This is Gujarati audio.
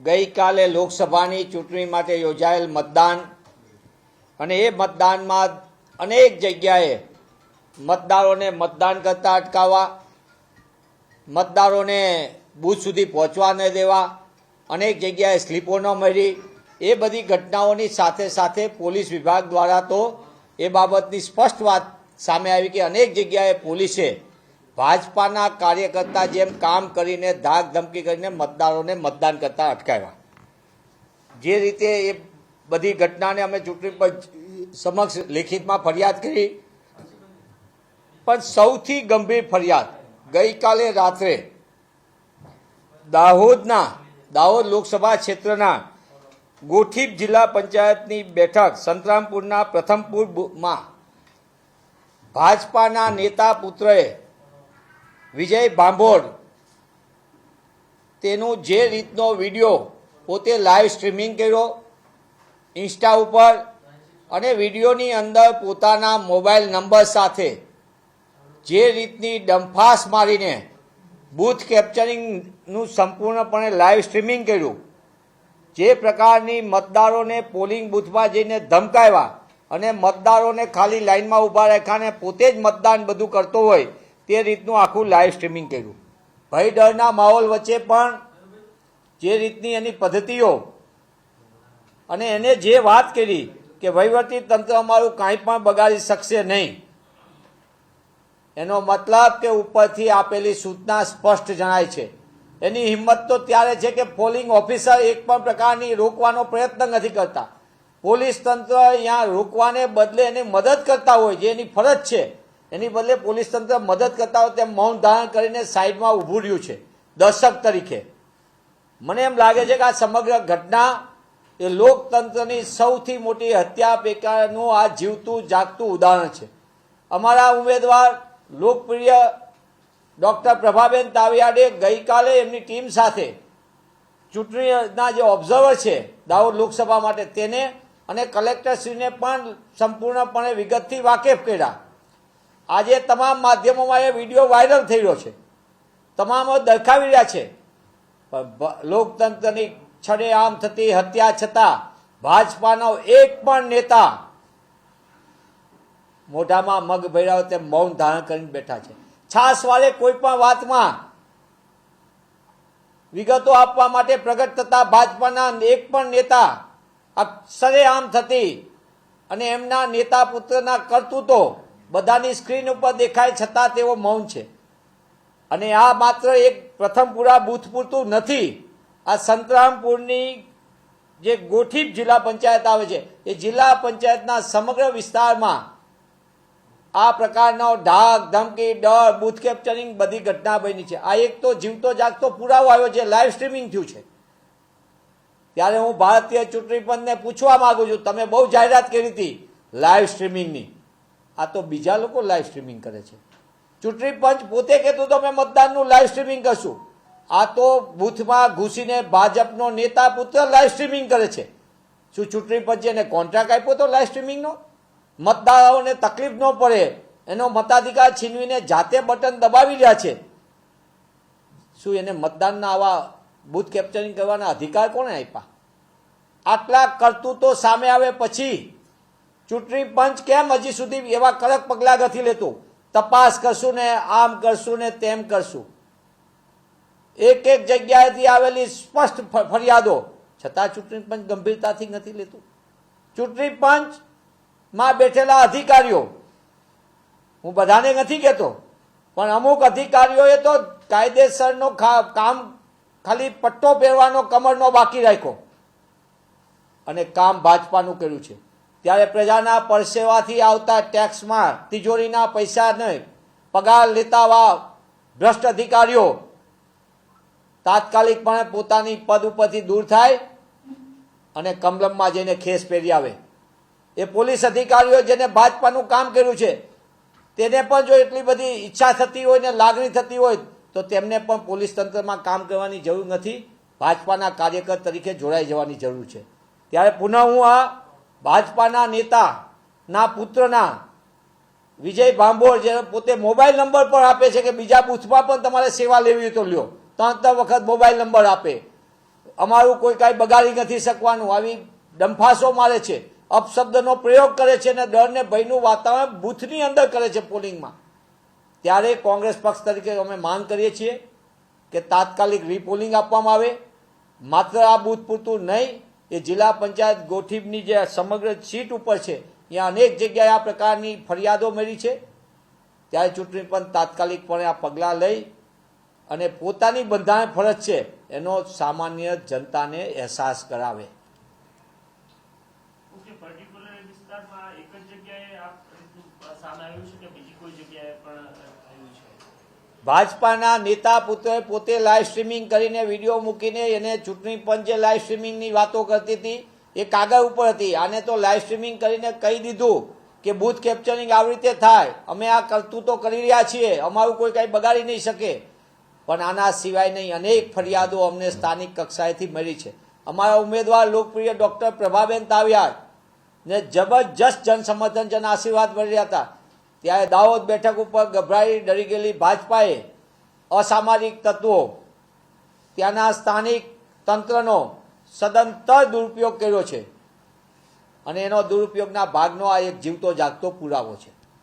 ગઈકાલે લોકસભાની ચૂંટણી માટે યોજાયેલ મતદાન અને એ મતદાનમાં અનેક જગ્યાએ મતદારોને મતદાન કરતા અટકાવવા, મતદારોને બૂથ સુધી પહોંચવા ન દેવા, અનેક જગ્યાએ સ્લીપો ન મળી, એ બધી ઘટનાઓની સાથે સાથે પોલીસ વિભાગ દ્વારા તો એ બાબતની સ્પષ્ટ વાત સામે આવી કે અનેક જગ્યાએ પોલીસે ભાજપાના કાર્યકર્તા જેમ કામ કરીને ધાક ધમકી કરીને મતદારોને મતદાન કરતા અટકાવ્યા. જે રીતે એ બધી ઘટનાને અમે ચૂંટણી સમક્ષ લેખિતમાં ફરિયાદ કરી. પણ સૌથી ગંભીર ફરિયાદ ગઈકાલે રાત્રે દાહોદના, દાહોદ લોકસભા ક્ષેત્રના ગોઠીપ જિલ્લા પંચાયતની બેઠક સંતરામપુરના પ્રથમપુરમાં ભાજપાના નેતા પુત્રએ વિજય બાંભોર તેનું જે રીતનો વીડિયો પોતે લાઈવ સ્ટ્રીમિંગ કર્યો ઇન્સ્ટા ઉપર અને વિડીયોની અંદર પોતાના મોબાઈલ નંબર સાથે જે રીતની ડંફાસ મારીને બૂથ કેપ્ચરિંગનું સંપૂર્ણપણે લાઈવ સ્ટ્રીમિંગ કર્યું, જે પ્રકારની મતદારોને પોલિંગ બૂથમાં જઈને ધમકાવ્યા અને મતદારોને ખાલી લાઇનમાં ઊભા રાખ્યા અને પોતે જ મતદાન બધું કરતો હોય તે રીતનું આખું લાઈવ સ્ટ્રીમિંગ કર્યું. ભય ડરના માહોલ વચ્ચે પણ જે રીતની એની પદ્ધતિઓ અને એને જે વાત કરી કે વહીવટી તંત્ર અમારું કાંઈ પણ બગાડી શકશે નહીં, એનો મતલબ કે ઉપરથી આપેલી સૂચના સ્પષ્ટ જણાય છે. એની હિંમત તો ત્યારે છે કે પોલિંગ ઓફિસર એક પણ પ્રકારની રોકવાનો પ્રયત્ન નથી કરતા. પોલીસ તંત્ર અહીંયા રોકવાને બદલે એને મદદ કરતા હોય, જે એની ફરજ છે. એની બદલે પોલીસ તંત્ર મદદ કરતા હોય તેમ મૌન ધારણ કરીને સાઈડમાં ઊભું રહ્યું છે. દર્શક તરીકે. મને એમ લાગે છે કે આ સમગ્ર ઘટના એ લોકતંત્રની સૌથી મોટી હત્યા પેકાનું આ જીવતું, જાગતું ઉદાહરણ છે. અમારા ઉમેદવાર લોકપ્રિય ડૉક્ટર પ્રભાબેન તાવિયાડે ગઈકાલે એમની ટીમ સાથે ચૂંટણીના જે ઓબ્ઝર્વર છે દાહોદ લોકસભા માટે, તેને અને કલેક્ટરશ્રીને પણ સંપૂર્ણપણે વિગતથી વાકેફ કર્યા. આજે તમામ માધ્યમોમાં એ વીડિયો વાયરલ થઈ રહ્યો છે. તમામ દરખાવી રહ્યા છે. લોકતંત્રની છડેઆમ થતી હત્યા છતાં ભાજપાનો એક પણ નેતા મોઢામાં મગ ભર્યા તેમ મૌન ધારણ કરીને બેઠા છે. છાસ વાળે કોઈ પણ વાતમાં વિગતો આપવા માટે પ્રગટ થતા ભાજપાના એક પણ નેતા અક્ષરે આમ થતી અને એમના નેતા પુત્રના કરતૂતો બધાની સ્ક્રીન ઉપર દેખાય છતાં તેઓ મૌન છે. અને આ માત્ર એક પ્રથમપુરા બૂથ પૂરતું નથી. આ સંતરામપુરની જે ગોઠીપ જિલ્લા પંચાયત આવે છે, એ જિલ્લા પંચાયતના સમગ્ર વિસ્તારમાં આ પ્રકારનો ઢાક, ધમકી, ડર, બૂથ કેપ્ચરિંગ બધી ઘટના બની છે. આ એક તો જીવતો જાગતો પુરાવો આવ્યો છે, લાઈવ સ્ટ્રીમિંગ થયું છે. ત્યારે હું ભારતીય ચૂંટણી પંચને પૂછવા માંગુ છું, તમે બહુ જાહેરાત કરી હતી લાઈવ સ્ટ્રીમિંગની. આ તો બીજા લોકો લાઈવ સ્ટ્રીમિંગ કરે છે. ચૂંટણી પંચ પોતે કહેતું તો અમે મતદાનનું લાઈવ સ્ટ્રીમિંગ કરશું. આ તો બૂથમાં ઘૂસીને ભાજપનો નેતા પુત્ર લાઈવ સ્ટ્રીમિંગ કરે છે. શું ચૂંટણી પંચે એને કોન્ટ્રાક્ટ આપ્યો તો લાઈવ સ્ટ્રીમિંગનો મતદારોને તકલીફ ન પડે. એનો મતાધિકાર છીનવીને જાતે બટન દબાવી રહ્યા છે. શું એને મતદાનના આવા બૂથ કેપ્ચરિંગ કરવાના અધિકાર કોણે આપ્યા? આટલા કરતું તો સામે આવે પછી ચૂંટણી પંચ કેમ હજી સુધી એવા કડક પગલાં નથી લેતું? તપાસ કરશું ને આમ કરશું ને તેમ કરશું. એક એક જગ્યાએથી આવેલી સ્પષ્ટ ફરિયાદો. છતાં ચૂંટણી પંચ ગંભીરતાથી નથી લેતું. ચૂંટણી પંચમાં બેઠેલા અધિકારીઓ, હું બધાને નથી કહેતો, પણ અમુક અધિકારીઓએ તો કાયદેસરનો કામ ખાલી પટ્ટો પહેરવાનો કમરનો બાકી રાખ્યો. અને કામ ભાજપાનું કર્યું છે. ત્યારે પ્રજાના પરસેવાથી આવતા ટેક્સમાં તિજોરીના પૈસાને પગાર લેતાવા ભ્રષ્ટ અધિકારીઓ તાત્કાલિકપણે પોતાની પદ ઉપરથી દૂર થાય અને કમલમમાં જઈને ખેસ પહેરી આવે. એ પોલીસ અધિકારીઓ જેને ભાજપાનું કામ કર્યું છે, તેને પણ જો એટલી બધી ઈચ્છા થતી હોય ને લાગણી થતી હોય, તો તેમને પણ પોલીસ તંત્રમાં કામ કરવાની જરૂર નથી. ભાજપાના કાર્યકર તરીકે જોડાઈ જવાની જરૂર છે. ત્યારે પુનઃ હું આ ભાજપાના નેતાના પુત્રના વિજય ભાંભોળ જે પોતે મોબાઈલ નંબર પણ આપે છે કે બીજા બૂથમાં પણ તમારે સેવા લેવી તો લ્યો. ત્રણ ત્રણ વખત મોબાઈલ નંબર આપે. અમારું કોઈ કાંઈ બગાડી નથી શકવાનું. આવી ડંફાસો મારે છે. અપશબ્દનો પ્રયોગ કરે છે અને ડર ને ભયનું વાતાવરણ બૂથની અંદર કરે છે પોલિંગમાં. ત્યારે કોંગ્રેસ પક્ષ તરીકે અમે માંગ કરીએ છીએ કે તાત્કાલિક રીપોલિંગ આપવામાં આવે. માત્ર આ બૂથ પૂરતું નહીં એ જિલ્લા પંચાયત ગોઠીબની જે સમગ્ર સીટ ઉપર છે, ત્યાં અનેક જગ્યાએ આ પ્રકારની ફરિયાદો મળી છે. ત્યારે ચૂંટણી પંચ તાત્કાલિકપણે આ પગલાં લઈ અને પોતાની બંધારણ ફરજ છે, એનો સામાન્ય જનતાને અહેસાસ કરાવે. ભાજપાના નેતા પુત્રએ પોતે લાઈવ સ્ટ્રીમિંગ કરીને વીડિયો મૂકીને એને ચૂંટણી પંચે લાઈવ સ્ટ્રીમિંગની વાતો કરતી હતી. એ કાગળ ઉપર હતી. આને તો લાઈવ સ્ટ્રીમિંગ કરીને કહી દીધું કે બૂથ કેપ્ચરિંગ આવી રીતે થાય. અમે આ કરતું તો કરી રહ્યા છીએ. અમારું કોઈ કાંઈ બગાડી નહીં શકે. પણ આના સિવાય નહીં અનેક ફરિયાદો અમને સ્થાનિક કક્ષાએથી મળી છે. અમારા ઉમેદવાર લોકપ્રિય ડોક્ટર પ્રભાબેન તાવિયા ને જબરજસ્ત જનસમર્થન જન આશીર્વાદ મળી રહ્યા હતા. ત્યારે દાહોદ બેઠક ઉપર ગભરાઈ ડરી ગયેલી ભાજપાએ અસામાજિક તત્વો, ત્યાંના સ્થાનિક તંત્રનો સદંતર દુરુપયોગ કર્યો છે. અને એનો દુરુપયોગના ભાગનો આ એક જીવતો જાગતો પુરાવો છે.